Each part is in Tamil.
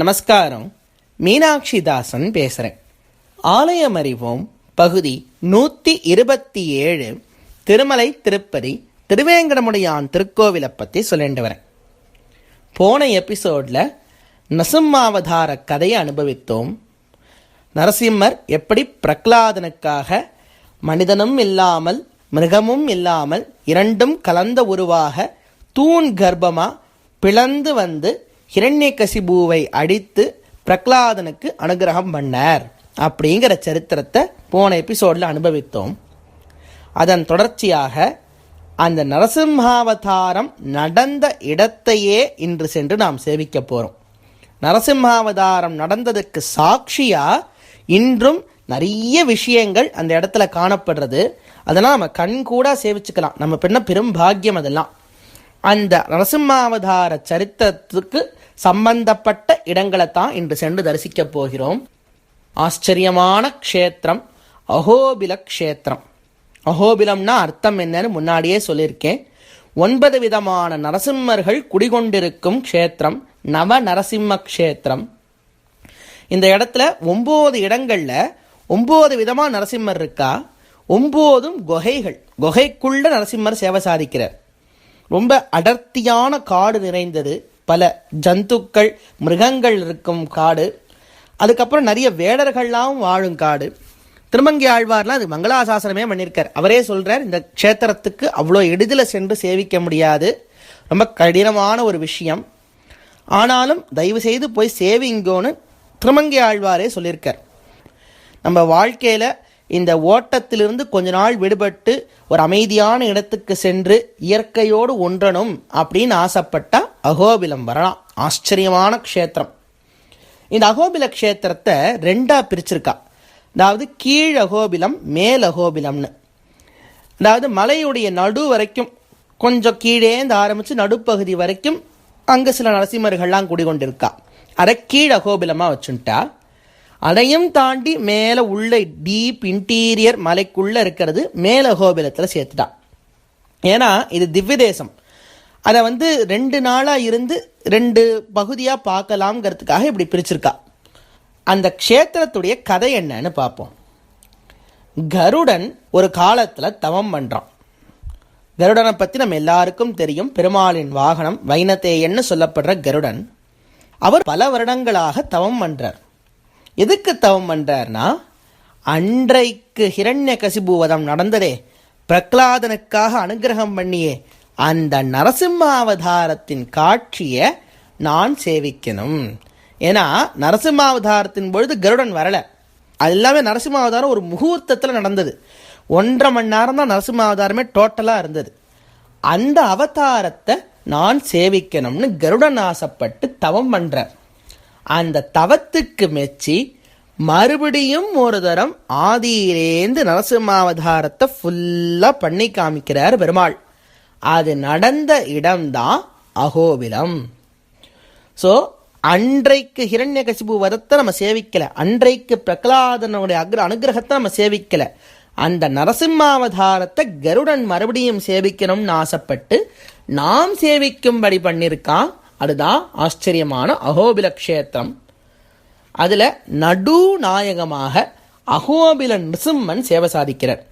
நமஸ்காரம். மீனாட்சி தாசன் பேசுகிறேன் ஆலயம் அறிவோம் பகுதி நூற்றி இருபத்தி ஏழு திருமலை திருப்பதி திருவேங்கடமுடையான் திருக்கோவிலை பற்றி சொல்லிட்டு வரேன். போன எபிசோடில் நரசிம்மாவதார கதையை அனுபவித்தோம். நரசிம்மர் எப்படி பிரகலாதனுக்காக மனிதனும் இல்லாமல் மிருகமும் இல்லாமல் இரண்டும் கலந்த உருவாக தூண் கர்ப்பமாக பிளந்து வந்து ஹிரண்யகசிபுவை அடித்து பிரகலாதனுக்கு அனுகிரகம் பண்ணார். அப்படிங்கிற சரித்திரத்தை போன எபிசோடில் அனுபவித்தோம். அதன் தொடர்ச்சியாக அந்த நரசிம்ஹாவதாரம் நடந்த இடத்தையே இன்று சென்று நாம் சேவிக்க போகிறோம் நரசிம்ஹாவதாரம் நடந்ததுக்கு சாட்சியாக இன்றும் நிறைய விஷயங்கள் அந்த இடத்துல காணப்படுறது. அதெல்லாம் நம்ம கண் கூட சேவிச்சுக்கலாம். நம்ம பெண்ண பெரும் பாக்கியம் அதெல்லாம். அந்த நரசிம்மாவதார சரித்திரத்துக்கு சம்பந்தப்பட்ட இடங்களை தான் இன்று சென்று தரிசிக்க போகிறோம். ஆச்சரியமான க்ஷேத்திரம் அகோபில க்ஷேத்திரம். அகோபிலம்னா அர்த்தம் என்னன்னு முன்னாடியே சொல்லியிருக்கேன். ஒன்பது விதமான நரசிம்மர்கள் குடிகொண்டிருக்கும் க்ஷேத்திரம் நவ நரசிம்ம க்ஷேத்திரம். இந்த இடத்துல ஒம்பது இடங்களில் ஒம்பது விதமாக நரசிம்மர் இருக்கா? ஒம்போதும் குகைகள். குகைக்குள்ள நரசிம்மர் சேவை சாதிக்கிறார். ரொம்ப அடர்த்தியான காடு நிறைந்தது. பல ஜந்துக்கள் மிருகங்கள் இருக்கும் காடு. அதுக்கப்புறம் நிறைய வேடர்கள்லாம் வாழும் காடு. திருமங்கி ஆழ்வார்லாம் அது மங்களாசாசனமே பண்ணியிருக்கார். அவரே சொல்கிறார் இந்த க்ஷேத்திரத்துக்கு அவ்வளோ எளிதில் சென்று சேவிக்க முடியாது. ரொம்ப கடினமான ஒரு விஷயம். ஆனாலும் தயவு செய்து போய் சேவிங்கோன்னு திருமங்கி ஆழ்வாரே சொல்லியிருக்கார். நம்ம வாழ்க்கையில் இந்த ஓட்டத்திலிருந்து கொஞ்ச நாள் விடுபட்டு ஒரு அமைதியான இடத்துக்கு சென்று இயற்கையோடு ஒன்றணும் அப்படின்னு ஆசைப்பட்டால் அகோபிலம் வரலாம். ஆச்சரியமான க்ஷேத்திரம். இந்த அகோபில க்ஷேத்திரத்தை ரெண்டாக பிரிச்சிருக்கா. அதாவது கீழ் அகோபிலம் மேல் அகோபிலம்னு. அதாவது மலையுடைய நடு வரைக்கும் கொஞ்சம் கீழேந்து ஆரம்பித்து நடுப்பகுதி வரைக்கும் அங்கே சில நரசிம்மர்கள்லாம் குடிகொண்டிருக்கா. அதை கீழ் அகோபிலமாக வச்சுட்டா அதையும் தாண்டி மேலே உள்ள டீப் இன்டீரியர் மலைக்குள்ளே இருக்கிறது மேலகோபிலத்தில் சேர்த்துட்டா. ஏன்னா இது திவ்ய தேசம் அதை வந்து ரெண்டு நாளாக இருந்து ரெண்டு பகுதியாக பார்க்கலாம்ங்கிறதுக்காக இப்படி பிரிச்சிருக்கா. அந்த க்ஷேத்திரத்துடைய கதை என்னன்னு பார்ப்போம். கருடன் ஒரு காலத்தில் தவம் பண்ணுறான் கருடனை பற்றி நம்ம எல்லாருக்கும் தெரியும். பெருமாளின் வாகனம் வைனத்தேயன்னு சொல்லப்படுற கருடன் அவர் பல வருடங்களாக தவம் பண்ணுறார் எதுக்கு தவம் பண்ணுறார்னா அன்றைக்கு ஹிரண்ய கசிபூவதம் நடந்ததே பிரகலாதனுக்காக அனுகிரகம் பண்ணியே அந்த நரசிம்மாவதாரத்தின் காட்சியை நான் சேவிக்கணும். ஏன்னா நரசிம்ம அவதாரத்தின் பொழுது கருடன் வரலை. அது எல்லாமே நரசிம்மாவதாரம் ஒரு முகூர்த்தத்தில் நடந்தது. ஒன்றரை மணி நேரம் தான் நரசிம்மாவதாரமே டோட்டலாக இருந்தது. அந்த அவதாரத்தை நான் சேவிக்கணும்னு கருடன் ஆசைப்பட்டு தவம் பண்ணுறார் அந்த தவத்துக்கு மெச்சி மறுபடியும் ஒரு தரம் ஆதியிலேந்து நரசிம்மாவதாரத்தை ஃபுல்லாக பண்ணி காமிக்கிறார் பெருமாள். அது நடந்த இடம்தான் அகோபிலம். ஸோ அன்றைக்கு ஹிரண்ய கசிபு வரத்தை நம்ம சேவிக்கலை. அன்றைக்கு பிரகலாதனுடைய அக்ர அனுகிரகத்தை நம்ம சேவிக்கலை. அந்த நரசிம்மாவதாரத்தை கருடன் மறுபடியும் சேவிக்கணும்னு ஆசைப்பட்டு நாம் சேவிக்கும்படி பண்ணியிருக்கான் அதுதான் ஆச்சரியமான அகோபில க்ஷேத்திரம். அதில் நடுநாயகமாக அகோபில நிருசிம்மன் சேவை சாதிக்கிறார்.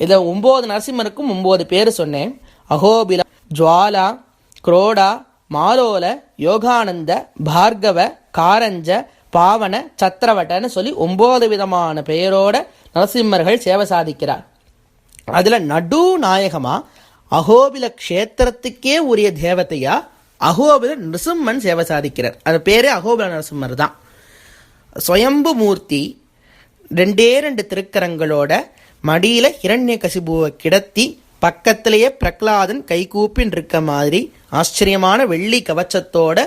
இதில் ஒம்பது நரசிம்மனுக்கும் ஒம்பது பேர் சொன்னேன். அகோபில ஜுவாலா குரோடா மாலோல யோகானந்த பார்கவ காரஞ்ச பாவன சத்திரவட்டன்னு சொல்லி ஒம்பது விதமான பெயரோட நரசிம்மர்கள் சேவை சாதிக்கிறார். அதில் நடு நாயகமாக அகோபில க்ஷேத்திரத்துக்கே உரிய தேவதையாக அகோபில நரசிம்மன் சேவை சாதிக்கிறார். அது பேரே அகோபில நரசிம்மர் தான். சுயம்பு மூர்த்தி ரெண்டே ரெண்டு திருக்கரங்களோட மடியில் இரண்ய கசிபுவை கிடத்தி பக்கத்திலேயே பிரகலாதன் கைகூப்பின் இருக்க மாதிரி ஆச்சரியமான வெள்ளி கவச்சத்தோட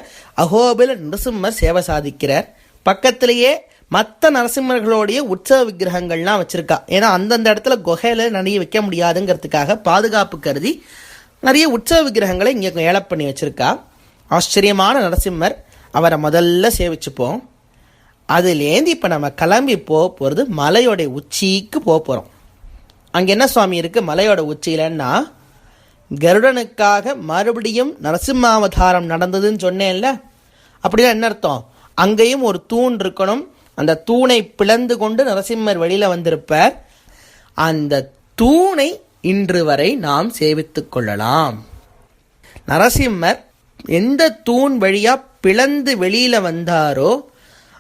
அகோபில நரசிம்மர் சேவை சாதிக்கிறார். பக்கத்திலேயே மற்ற நரசிம்மர்களோடைய உற்சவ விக்கிரகங்கள்லாம் வச்சுருக்கா. ஏன்னா அந்தந்த இடத்துல குகையில் நிறைய வைக்க முடியாதுங்கிறதுக்காக பாதுகாப்பு கருதி நிறைய உற்சவ விக்கிரகங்களை இங்கே ஏழை பண்ணி வச்சுருக்கா. ஆச்சரியமான நரசிம்மர் அவரை முதல்ல சேவிச்சுப்போம். அதுலேருந்து இப்போ நம்ம கிளம்பி போக போகிறது மலையோடைய உச்சிக்கு போக போகிறோம் அங்கே என்ன சுவாமி இருக்குது மலையோட உச்சியிலன்னா கருடனுக்காக மறுபடியும் நரசிம்மாவதாரம் நடந்ததுன்னு சொன்னேன்ல. அப்படின்னா என்ன அர்த்தம்? அங்கேயும் ஒரு தூண் இருக்கணும். அந்த தூணை பிளந்து கொண்டு நரசிம்மர் வெளியில் வந்திருப்பார். அந்த தூணை இன்று வரை நாம் சேவித்து கொள்ளலாம். நரசிம்மர் எந்த தூண் வழியாக பிளந்து வெளியில் வந்தாரோ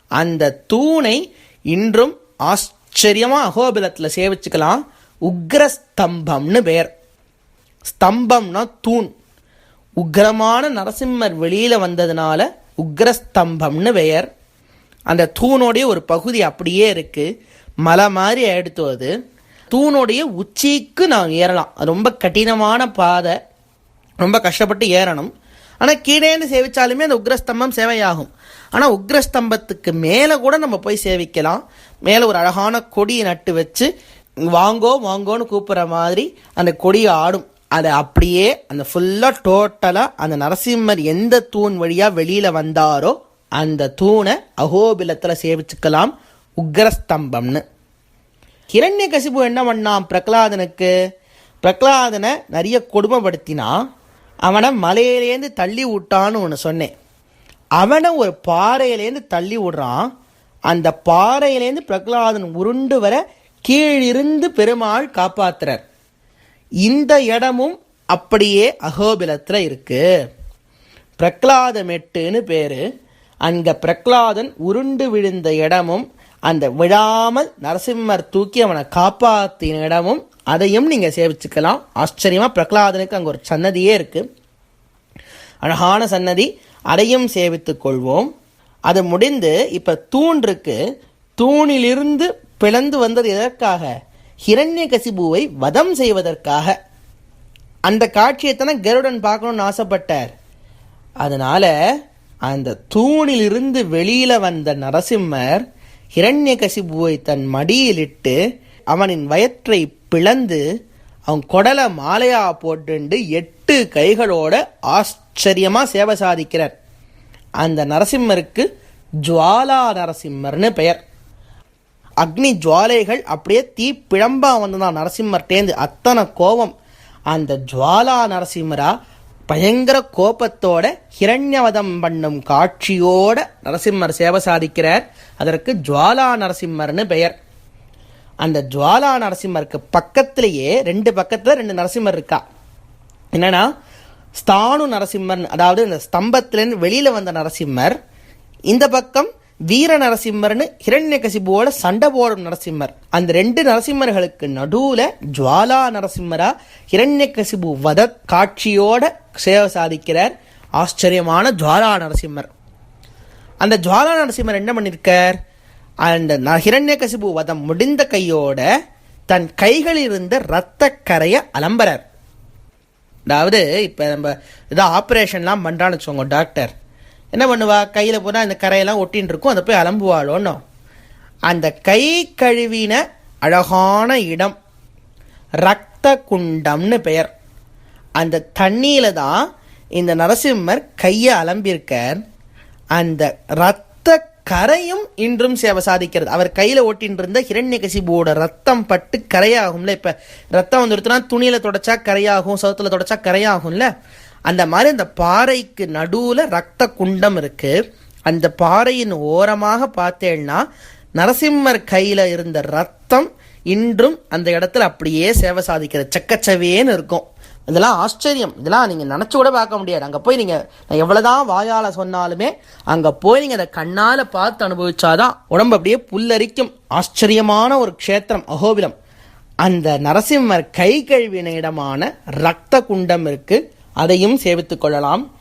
அந்த தூணை இன்றும் ஆச்சரியமாக அகோபிலத்தில் சேவிச்சுக்கலாம். உக்ரஸ்தம்பம்னு பெயர். ஸ்தம்பம்னா தூண். உக்ரமான நரசிம்மர் வெளியில் வந்ததுனால உக்ரஸ்தம்பம்னு பெயர். அந்த தூணோடைய ஒரு பகுதி அப்படியே இருக்குது மலை மாதிரி எடுத்து அது. தூணுடைய உச்சிக்கு நான் ஏறலாம். அது ரொம்ப கடினமான பாதை. ரொம்ப கஷ்டப்பட்டு ஏறணும். ஆனால் கீழேந்து சேவித்தாலுமே அந்த உக்ரஸ்தம்பம் சேவையாகும். ஆனால் உக்ரஸ்தம்பத்துக்கு மேலே கூட நம்ம போய் சேவிக்கலாம். மேலே ஒரு அழகான கொடியை நட்டு வச்சு வாங்கோ வாங்கோன்னு கூப்பிட்ற மாதிரி அந்த கொடியை ஆடும். அதை அப்படியே அந்த ஃபுல்லாக டோட்டலாக அந்த நரசிம்மர் எந்த தூண் வழியாக வெளியில் வந்தாரோ அந்த தூணை அகோபிலத்தில் சேவிச்சுக்கலாம் உக்ரஸ்தம்பம்னு. கிரண்ய கசிபு என்ன பண்ணான்? பிரகலாதனுக்கு பிரகலாதனை நிறைய கொடுமைப்படுத்தினா அவனை மலையிலேருந்து தள்ளி விட்டான்னு ஒன்று சொன்னேன். அவனை ஒரு பாறையிலேருந்து தள்ளி விடுறான். அந்த பாறையிலேருந்து பிரகலாதன் உருண்டு வர கீழிருந்து பெருமாள் காப்பாத்துறார். இந்த இடமும் அப்படியே அகோபிலத்தில் இருக்கு. பிரகலாத மெட்டுன்னு பேரு. அந்த பிரகலாதன் உருண்டு விழுந்த இடமும் அந்த விழாமல் நரசிம்மர் தூக்கி அவனை காப்பாத்தின இடமும் அதையும் நீங்கள் சேவிச்சுக்கலாம். ஆச்சரியமாக பிரகலாதனுக்கு அங்கே ஒரு சன்னதியே இருக்குது அழகான சன்னதி. அதையும் சேவித்து கொள்வோம். அது முடிந்து இப்போ தூண் இருக்கு. தூணிலிருந்து பிளந்து வந்தது எதற்காக? ஹிரண்ய கசிபுவை வதம் செய்வதற்காக. அந்த காட்சியை தானே கருடன் பார்க்கணும்னு ஆசைப்பட்டார். அதனால அந்த தூணிலிருந்து வெளியில வந்த நரசிம்மர் ஹிரண்யகசிபுவை தன் மடியிலிட்டு அவனின் வயிற்றை பிளந்து அவன் குடலை மாலையா போட்டுண்டு எட்டு கைகளோட ஆச்சரியமாக சேவை சாதிக்கிறார். அந்த நரசிம்மருக்கு ஜுவாலா நரசிம்மர்னு பெயர். அக்னி ஜுவாலைகள் அப்படியே தீ பிழம்பா வந்துதான் நரசிம்மர்டேந்து அத்தனை கோபம். அந்த ஜுவாலா நரசிம்மரா பயங்கர கோபத்தோட ஹிரண்யவதம் பண்ணும் காட்சியோட நரசிம்மர் சேவை சாதிக்கிறார். அதற்கு ஜுவாலா நரசிம்மர்னு பெயர். அந்த ஜுவாலா நரசிம்மருக்கு பக்கத்திலேயே ரெண்டு பக்கத்தில் ரெண்டு நரசிம்மர் இருக்கா? என்னன்னா ஸ்தானு நரசிம்மர் அதாவது இந்த ஸ்தம்பத்திலேருந்து வெளியில் வந்த நரசிம்மர் இந்த பக்கம் வீர நரசிம்மர்னு ஹிரண்யகசிபுவோட சண்டை போடும் நரசிம்மர். அந்த ரெண்டு நரசிம்மர்களுக்கு நடுவுல ஜுவாலா நரசிம்மரா ஹிரண்யகசிபு வத காட்சியோட சேவை சாதிக்கிறார். ஆச்சரியமான ஜுவாலா நரசிம்மர். அந்த ஜுவாலா நரசிம்மர் என்ன பண்ணியிருக்கார் அந்த ந- ஹிரண்யகசிபு வதம் முடிந்த கையோட தன் கைகளில் இருந்த இரத்த கரையை அலம்புறார் அதாவது இப்போ நம்ம ஏதோ ஆப்ரேஷன்லாம் பண்ணுறான்னு வச்சுக்கோங்க டாக்டர் என்ன பண்ணுவா? கையில் போனால் அந்த கரையெல்லாம் ஒட்டின்னு இருக்கும். அதை போய் அலம்புவாளோன்னோ. அந்த கை கழுவின அழகான இடம். ரத்த குண்டம்னு பெயர். அந்த தண்ணியில் தான் இந்த நரசிம்மர் கையை அலம்பியிருக்கார். அந்த ரத்த கரையும் இன்றும் சேவை சாதிக்கிறது. அவர் கையில் ஓட்டின்னு இருந்த ஹிரண்யகசிபுவோட ரத்தம் பட்டு கரையாகும்ல. இப்போ ரத்தம் வந்துருத்துனா துணியில் தொடச்சா கரையாகும் சவுத்துல தொடச்சா கரையாகும்ல. அந்த மாதிரி அந்த பாறைக்கு நடுவில் ரத்த குண்டம் இருக்குது அந்த பாறையின் ஓரமாக பார்த்தேன்னா நரசிம்மர் கையில் இருந்த ரத்தம் இன்றும் அந்த இடத்துல அப்படியே சேவை சாதிக்கிற செக்கச்சவேன்னு இருக்கும். இதெல்லாம் ஆச்சரியம். இதெல்லாம் நீங்கள் நினச்சி கூட பார்க்க முடியாது. அங்கே போய் நீங்கள் நான் எவ்வளோதான் வாயால் சொன்னாலுமே அங்கே போய் நீங்கள் அதை கண்ணால் பார்த்து அனுபவிச்சாதான் உடம்பு அப்படியே புல்லரிக்கும். ஆச்சரியமான ஒரு க்ஷேத்திரம் அகோபிலம். அந்த நரசிம்மர் கை கழுவின இடமான ரத்த குண்டம் இருக்குது அதையும் சேவித்துக் கொள்ளலாம்.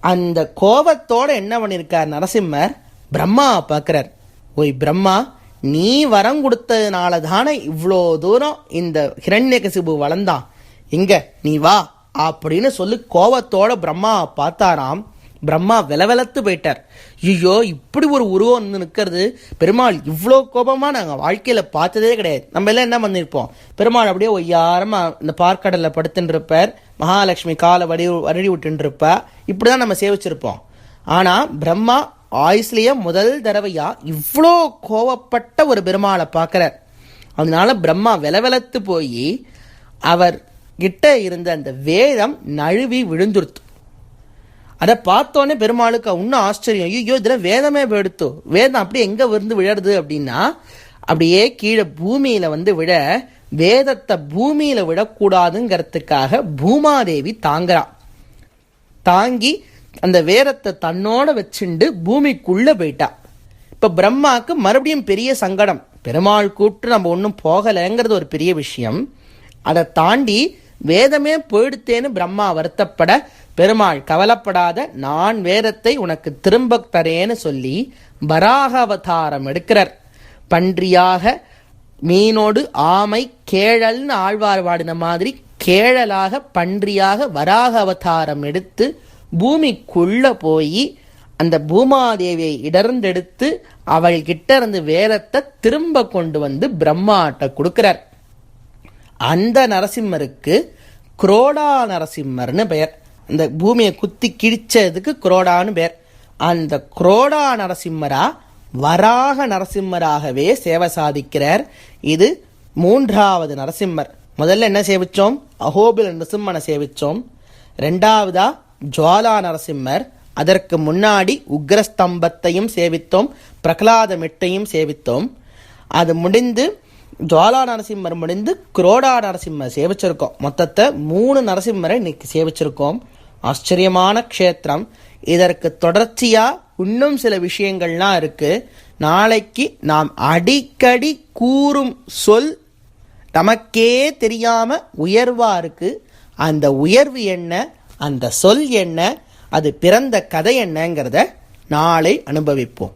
அந்த கோபத்தோடு என்ன பண்ணியிருக்கார் நரசிம்மர்? பிரம்மா பார்க்குறார். ஓய் பிரம்மா நீ வரம் கொடுத்ததுனால தானே இவ்வளோ தூரம் இந்த ஹிரண்யகசிபு வளர்ந்தான். இங்க நீ வா அப்படின்னு சொல்லி கோபத்தோட பிரம்மா பார்த்தாராம். பிரம்மா விலவெலத்து போயிட்டார். ஐயோ இப்படி ஒரு உருவம் வந்து நிற்கிறது. பெருமாள் இவ்வளோ கோபமாக நாங்கள் வாழ்க்கையில் பார்த்ததே கிடையாது. நம்ம எல்லாம் என்ன பண்ணியிருப்போம் பெருமாள் அப்படியே ஒய்யாரமாக இந்த பார்க்கடலில் படுத்துட்டுருப்பார் மகாலட்சுமி காலை வடி வருடி விட்டுன்னு இப்படி இப்படிதான் நம்ம சேவிச்சிருப்போம். ஆனால் பிரம்மா ஆயுஸ்லேயே முதல் தடவையாக இவ்வளோ கோவப்பட்ட ஒரு பெருமாளை பார்க்குறார். அதனால பிரம்மா விலவெலத்து போய் அவர் கிட்ட இருந்த அந்த வேதம் நழுவி விழுந்துருத்து. அதை பார்த்தோன்னே பெருமாளுக்கு இன்னும் ஆச்சரியம். ஐயோ இதில் வேதமே எடுத்தோ. வேதம் அப்படியே எங்கே விழுந்து விழறது அப்படின்னா அப்படியே கீழே பூமியில் வந்து விழ வேதத்தை பூமியில் விடக்கூடாதுங்கிறதுக்காக பூமாதேவி தாங்குறான் தாங்கி அந்த வேதத்தை தன்னோட வச்சுண்டு பூமிக்குள்ளே போயிட்டா. இப்போ பிரம்மாவுக்கு மறுபடியும் பெரிய சங்கடம். பெருமாள் கூப்பிட்டு நம்ம ஒன்றும் போகலைங்கிறது ஒரு பெரிய விஷயம். அதை தாண்டி வேதமே போயிடுத்தேன்னு பிரம்மா வருத்தப்பட பெருமாள் கவலைப்படாத நான் வேதத்தை உனக்கு திரும்ப தரேன்னு சொல்லி வராக அவதாரம் எடுக்கிறார். பன்றியாக மீனோடு ஆமை கேழல்னு ஆழ்வார் வாடின மாதிரி கேழலாக பன்றியாக வராக அவதாரம் எடுத்து பூமிக்குள்ள போய் அந்த பூமாதேவியை இடர்ந்தெடுத்து அவள் கிட்ட இருந்து வேதத்தை திரும்ப கொண்டு வந்து பிரம்மாட்ட கொடுக்கிறார். அந்த நரசிம்மருக்கு குரோடா நரசிம்மர்னு பெயர். இந்த பூமியை குத்தி கிழிச்சதுக்கு குரோடான்னு பேர். அந்த குரோடா நரசிம்மரா வராக நரசிம்மராகவே சேவை சாதிக்கிறார். இது மூன்றாவது நரசிம்மர். முதல்ல என்ன சேவிச்சோம்? அகோபில நரசிம்மனை சேவிச்சோம். ரெண்டாவதா ஜுவாலா நரசிம்மர். அதற்கு முன்னாடி உக்ரஸ்தம்பத்தையும் சேவித்தோம். பிரகலாத மெட்டையும் சேவித்தோம். அது முடிந்து ஜுவாலா நரசிம்மர் முடிந்து குரோடா நரசிம்மர் சேவிச்சிருக்கோம். மொத்தத்தை மூணு நரசிம்மரை இன்னைக்கு சேவிச்சிருக்கோம். ஆச்சரியமான க்ஷேத்திரம். இதற்கு தொடர்ச்சியாக இன்னும் சில விஷயங்கள்லாம் இருக்குது நாளைக்கு நாம் அடிக்கடி கூறும் சொல் நமக்கே தெரியாமல் உயர்வாக இருக்குது அந்த உயர்வு என்ன? அந்த சொல் என்ன? அது பிறந்த கதை என்னங்கிறத நாளை அனுபவிப்போம்.